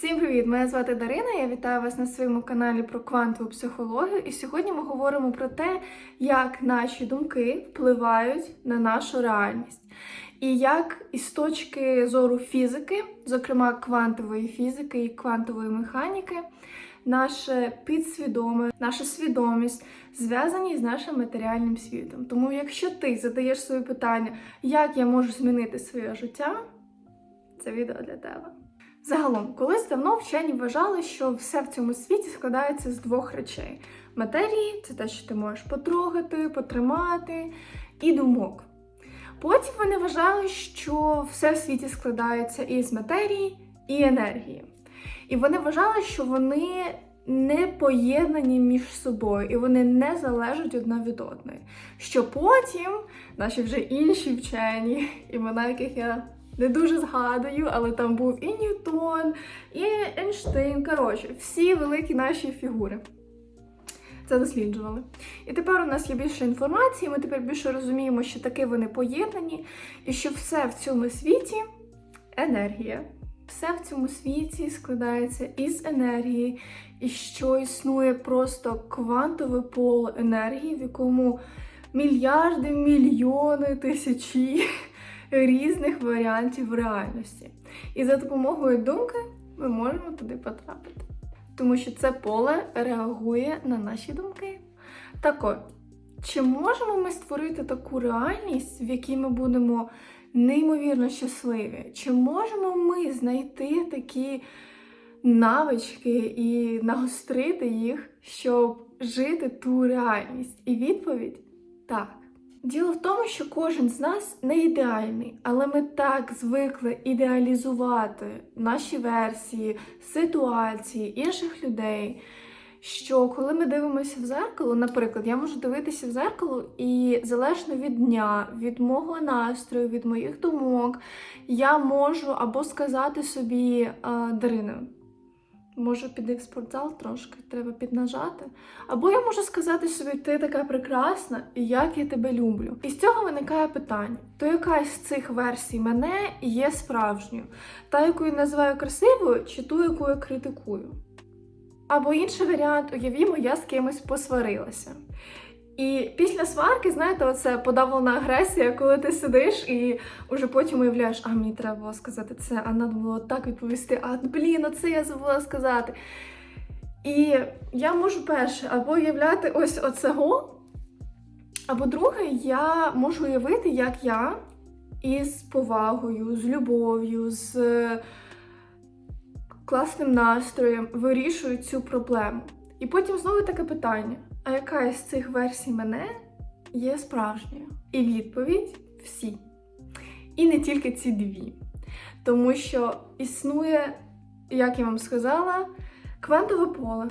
Всім привіт! Мене звати Дарина. Я вітаю вас на своєму каналі про квантову психологію. І сьогодні ми говоримо про те, як наші думки впливають на нашу реальність, і як із точки зору фізики, зокрема квантової фізики і квантової механіки, наше підсвідоме, наша свідомість зв'язані з нашим матеріальним світом. Тому, якщо ти задаєш собі питання, як я можу змінити своє життя, це відео для тебе. Загалом, колись давно вчені вважали, що все в цьому світі складається з двох речей: матерії це те, що ти можеш потрогати, потримати, і думок. Потім вони вважали, що все в світі складається із матерії і енергії. І вони вважали, що вони не поєднані між собою, і вони не залежать одна від одної. Що потім наші вже інші вчені, імена яких я не дуже згадую, але там був і Ньютон, і Ейнштейн. Коротше, всі великі наші фігури. Це досліджували. І тепер у нас є більше інформації, ми тепер більше розуміємо, що таки вони поєднані, і що все в цьому світі енергія. Все в цьому світі складається із енергії, і що існує просто квантове поле енергії, в якому мільярди, мільйони, тисячі різних варіантів реальності. І за допомогою думки ми можемо туди потрапити. Тому що це поле реагує на наші думки. Так от, чи можемо ми створити таку реальність, в якій ми будемо неймовірно щасливі? Чи можемо ми знайти такі навички і нагострити їх, щоб жити ту реальність? І відповідь так. Діло в тому, що кожен з нас не ідеальний, але ми так звикли ідеалізувати наші версії, ситуації інших людей. Що коли ми дивимося в зеркало, наприклад, я можу дивитися в зеркало, і залежно від дня, від мого настрою, від моїх думок, я можу або сказати собі Дарина, Можу піти в спортзал трошки, треба піднажати. Або я можу сказати собі, ти така прекрасна, і як я тебе люблю. І з цього виникає питання: то яка з цих версій мене є справжньою? Та, яку я називаю красивою, чи ту, яку я критикую? Або інший варіант, уявімо, я з кимось посварилася. І після сварки, знаєте, оце подавлена агресія, коли ти сидиш і вже потім уявляєш, а мені треба було сказати це, а треба було так відповісти, а блін, оце я забула сказати. І я можу перше або уявляти ось оцього, або друге, я можу уявити, як я із повагою, з любов'ю, з класним настроєм вирішую цю проблему. І потім знову таке питання а яка із цих версій мене є справжньою? І відповідь всі. І не тільки ці дві. Тому що існує, як я вам сказала, квантове поле,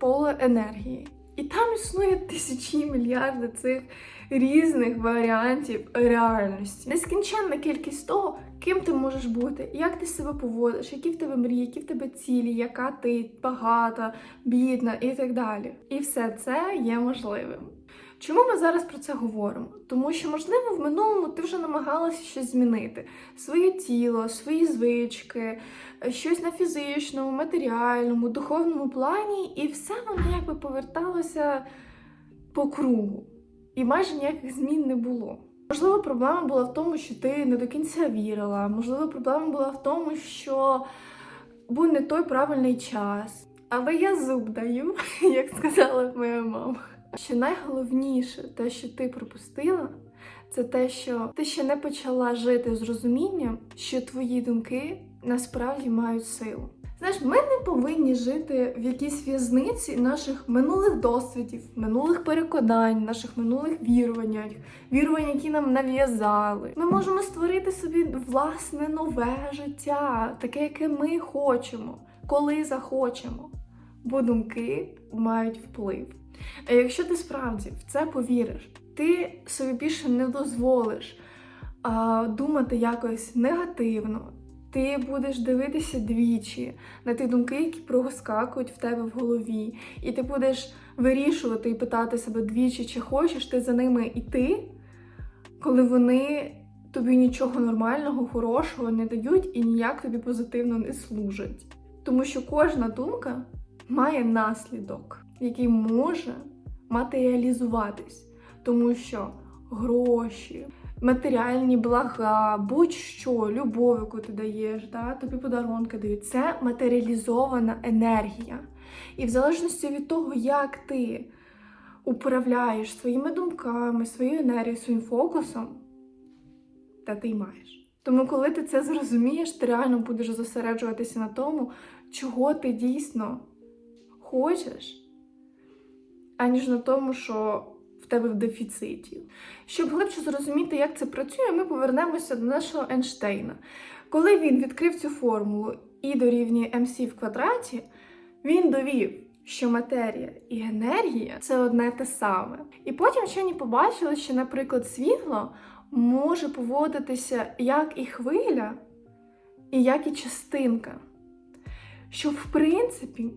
поле енергії. І там існує тисячі мільярди цих різних варіантів реальності. Нескінченна кількість того, ким ти можеш бути, як ти себе поводиш, які в тебе мрії, які в тебе цілі, яка ти багата, бідна і так далі. І все це є можливим. Чому ми зараз про це говоримо? Тому що, можливо, в минулому ти вже намагалася щось змінити: своє тіло, свої звички, щось на фізичному, матеріальному, духовному плані, і все воно якби поверталося по кругу. І майже ніяких змін не було. Можливо, проблема була в тому, що ти не до кінця вірила. Можливо, проблема була в тому, що був не той правильний час. Але я зуб даю, як сказала моя мама. Що найголовніше, те, що ти пропустила, це те, що ти ще не почала жити з розумінням, що твої думки насправді мають силу. Знаєш, ми не повинні жити в якійсь в'язниці наших минулих досвідів, минулих переконань, наших минулих вірувань, вірувань, які нам нав'язали. Ми можемо створити собі власне нове життя, таке, яке ми хочемо, коли захочемо. Бо думки мають вплив. А якщо ти справді в це повіриш, ти собі більше не дозволиш а, думати якось негативно. Ти будеш дивитися двічі на ті думки, які проскакують в тебе в голові, і ти будеш вирішувати і питати себе двічі, чи хочеш ти за ними йти, коли вони тобі нічого нормального, хорошого не дають і ніяк тобі позитивно не служать. Тому що кожна думка має наслідок, який може матеріалізуватись. Тому що гроші, матеріальні блага, будь-що, любов, яку ти даєш, да, тобі подарунки дають, це матеріалізована енергія. І в залежності від того, як ти управляєш своїми думками, своєю енергією, своїм фокусом, та ти й маєш. Тому, коли ти це зрозумієш, ти реально будеш зосереджуватися на тому, чого ти дійсно хочеш, аніж на тому, що тебе в дефіциті. Щоб глибше зрозуміти, як це працює, ми повернемося до нашого Ейнштейна. Коли він відкрив цю формулу І дорівнює МС в квадраті, він довів, що матерія і енергія це одне те саме. І потім вчені побачили, що, наприклад, світло може поводитися як і хвиля, і як і частинка. Що, в принципі,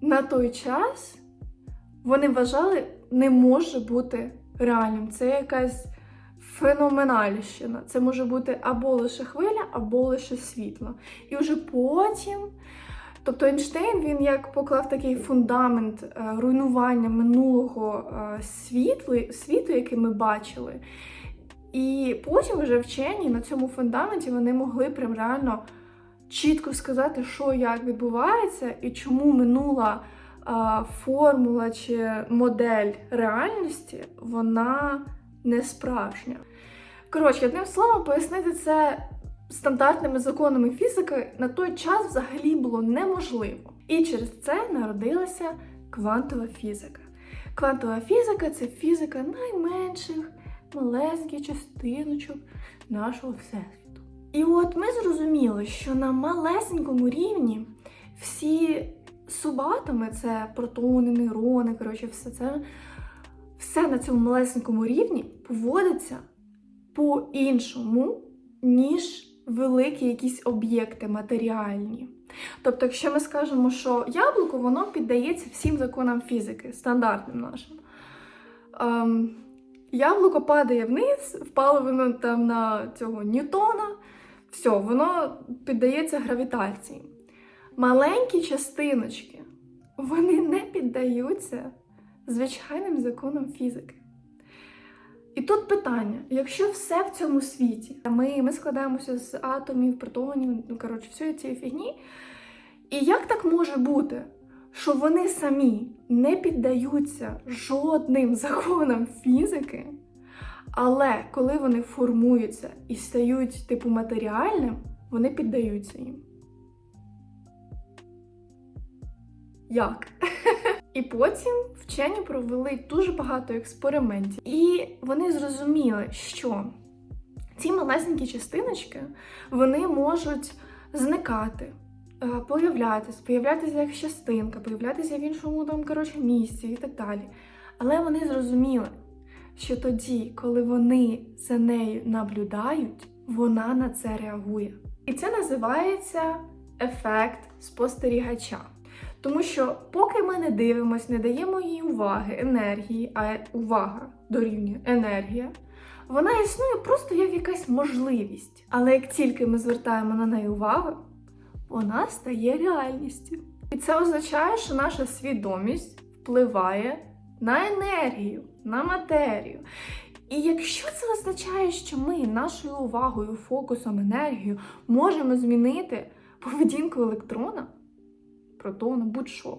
на той час вони вважали, не може бути реальним. Це якась феноменальщина. Це може бути або лише хвиля, або лише світло. І вже потім. Тобто Ейнштейн він як поклав такий фундамент е, руйнування минулого е, світу, світу, який ми бачили. І потім вже вчені на цьому фундаменті вони могли прям реально чітко сказати, що як відбувається, і чому минула формула чи модель реальності вона не справжня. Коротше, одним словом, пояснити це стандартними законами фізики на той час взагалі було неможливо. І через це народилася квантова фізика. Квантова фізика це фізика найменших малесеньких частиночок нашого всесвіту. І от ми зрозуміли, що на малесенькому рівні всі субатоми, це протони, нейрони, коротше, все це, все на цьому малесенькому рівні поводиться по-іншому, ніж великі якісь об'єкти матеріальні. Тобто, якщо ми скажемо, що яблуко, воно піддається всім законам фізики, стандартним нашим. Ем, Яблуко падає вниз, впало воно там на цього Ньютона, все, воно піддається гравітації. Маленькі частиночки, вони не піддаються звичайним законам фізики. І тут питання: якщо все в цьому світі, ми ми складаємося з атомів, протонів, ну коротше, всієї цієї фігні, і як так може бути, що вони самі не піддаються жодним законам фізики, але коли вони формуються і стають типу матеріальним, вони піддаються їм. Як? І потім вчені провели дуже багато експериментів, і вони зрозуміли, що ці малесенькі частиночки вони можуть зникати, е, появлятися, появлятися як частинка, появлятися в іншому там, коротше, місці і так далі. Але вони зрозуміли, що тоді, коли вони за нею наблюдають, вона на це реагує. І це називається ефект спостерігача. Тому що, поки ми не дивимося, не даємо їй уваги, енергії, а увага дорівнює енергія, вона існує просто як якась можливість. Але як тільки ми звертаємо на неї увагу, вона стає реальністю. І це означає, що наша свідомість впливає на енергію, на матерію. І якщо це означає, що ми нашою увагою, фокусом, енергією можемо змінити поведінку електрона, протону, будь-що,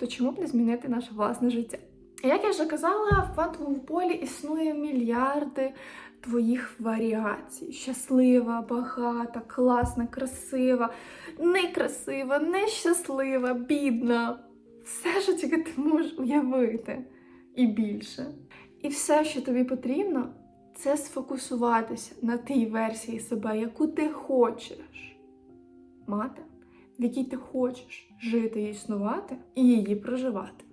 то чому б не змінити наше власне життя? Як я вже казала, в квантовому полі існує мільярди твоїх варіацій: щаслива, багата, класна, красива, некрасива, нещаслива, бідна. Все, що тільки ти можеш уявити, і більше. І все, що тобі потрібно, це сфокусуватися на тій версії себе, яку ти хочеш мати, в якій ти хочеш жити і існувати, і її проживати.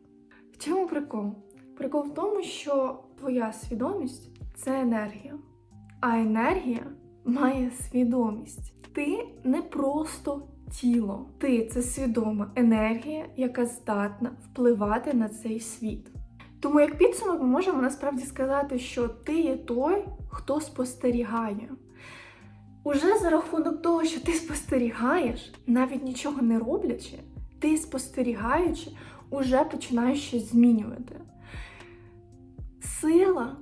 В чому прикол? Прикол в тому, що твоя свідомість це енергія, а енергія має свідомість. Ти не просто тіло, ти це свідома енергія, яка здатна впливати на цей світ. Тому як підсумок ми можемо насправді сказати, що ти є той, хто спостерігає. Уже за рахунок того, що ти спостерігаєш, навіть нічого не роблячи, ти спостерігаючи, уже починаєш щось змінювати. Сила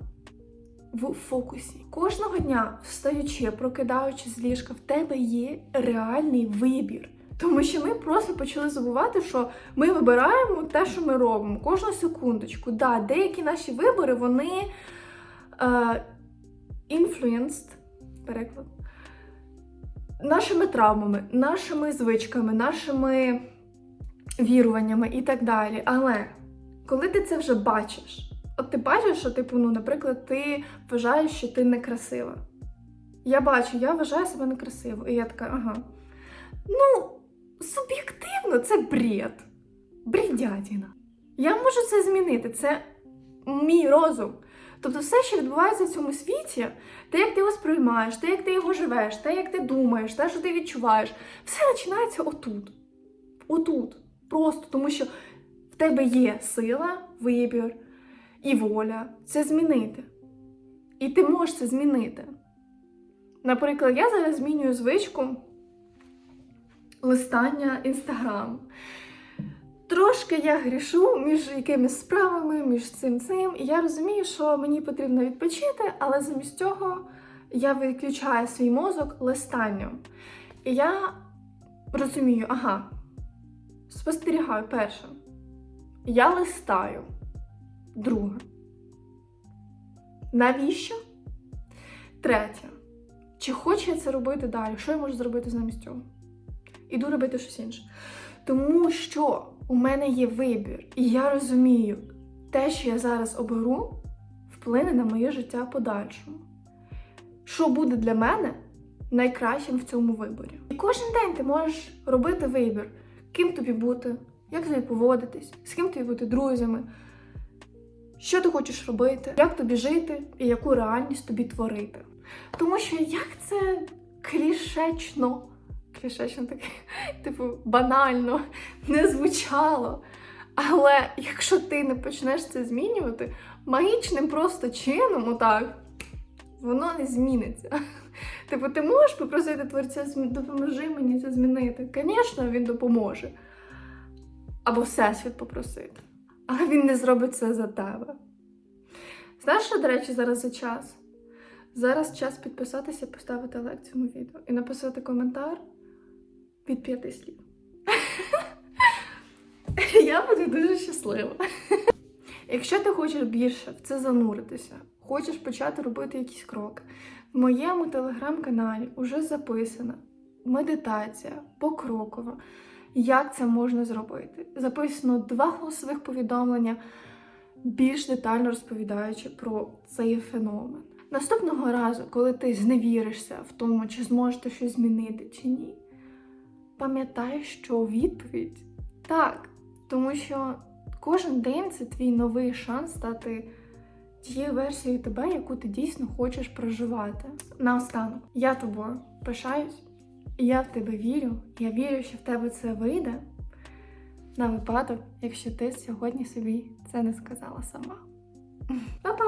в фокусі. Кожного дня, встаючи, прокидаючись з ліжка, в тебе є реальний вибір. Тому що ми просто почали забувати, що ми вибираємо те, що ми робимо, кожну секундочку. Да, деякі наші вибори, вони е, influenced, переклад, нашими травмами, нашими звичками, нашими віруваннями і так далі. Але коли ти це вже бачиш, от ти бачиш, що, типу, ну, наприклад, ти вважаєш, що ти некрасива. Я бачу, я вважаю себе некрасивою. І я така, ага. Ну, суб'єктивно, це бред. Бредятіна. Я можу це змінити. Це мій розум. Тобто, все, що відбувається в цьому світі, те, як ти його сприймаєш, те, як ти його живеш, те, як ти думаєш, те, що ти відчуваєш, все починається отут. Отут. Просто тому що в тебе є сила, вибір і воля це змінити. І ти можеш це змінити. Наприклад, я зараз змінюю звичку листання інстаграм. Трошки я грішу між якимись справами, між цим цим. І я розумію, що мені потрібно відпочити, але замість цього я виключаю свій мозок листанням. І я розумію, ага, спостерігаю перше. Я листаю. Друге. Навіщо? Третє. Чи хочу я це робити далі? Що я можу зробити замість цього? Іду робити щось інше. Тому що у мене є вибір, і я розумію, те, що я зараз оберу, вплине на моє життя подальшому. Що буде для мене найкращим в цьому виборі? І кожен день ти можеш робити вибір, ким тобі бути, як тобі поводитись, з ким тобі бути друзями, що ти хочеш робити, як тобі жити і яку реальність тобі творити. Тому що як це клішечно, клішечно таке, типу, банально не звучало. Але якщо ти не почнеш це змінювати, магічним просто чином, отак, воно не зміниться. Типу, ти можеш попросити творця, допоможи мені це змінити. Звісно, він допоможе. Або Всесвіт попросити. Але він не зробить це за тебе. Знаєш, що, до речі, зараз за час? Зараз час підписатися, поставити лайк цьому відео і написати коментар від п'яти слів. Я буду дуже щаслива. Якщо ти хочеш більше в це зануритися, хочеш почати робити якісь кроки, в моєму телеграм-каналі вже записана медитація покрокова, як це можна зробити. Записано два голосових повідомлення, більш детально розповідаючи про цей феномен. Наступного разу, коли ти зневіришся в тому, чи зможеш щось змінити чи ні, пам'ятай, що відповідь так, тому що кожен день це твій новий шанс стати тією версією тебе, яку ти дійсно хочеш проживати. Наостанок, я тобою пишаюсь, я в тебе вірю, я вірю, що в тебе це вийде на випадок, якщо ти сьогодні собі це не сказала сама. Па-па!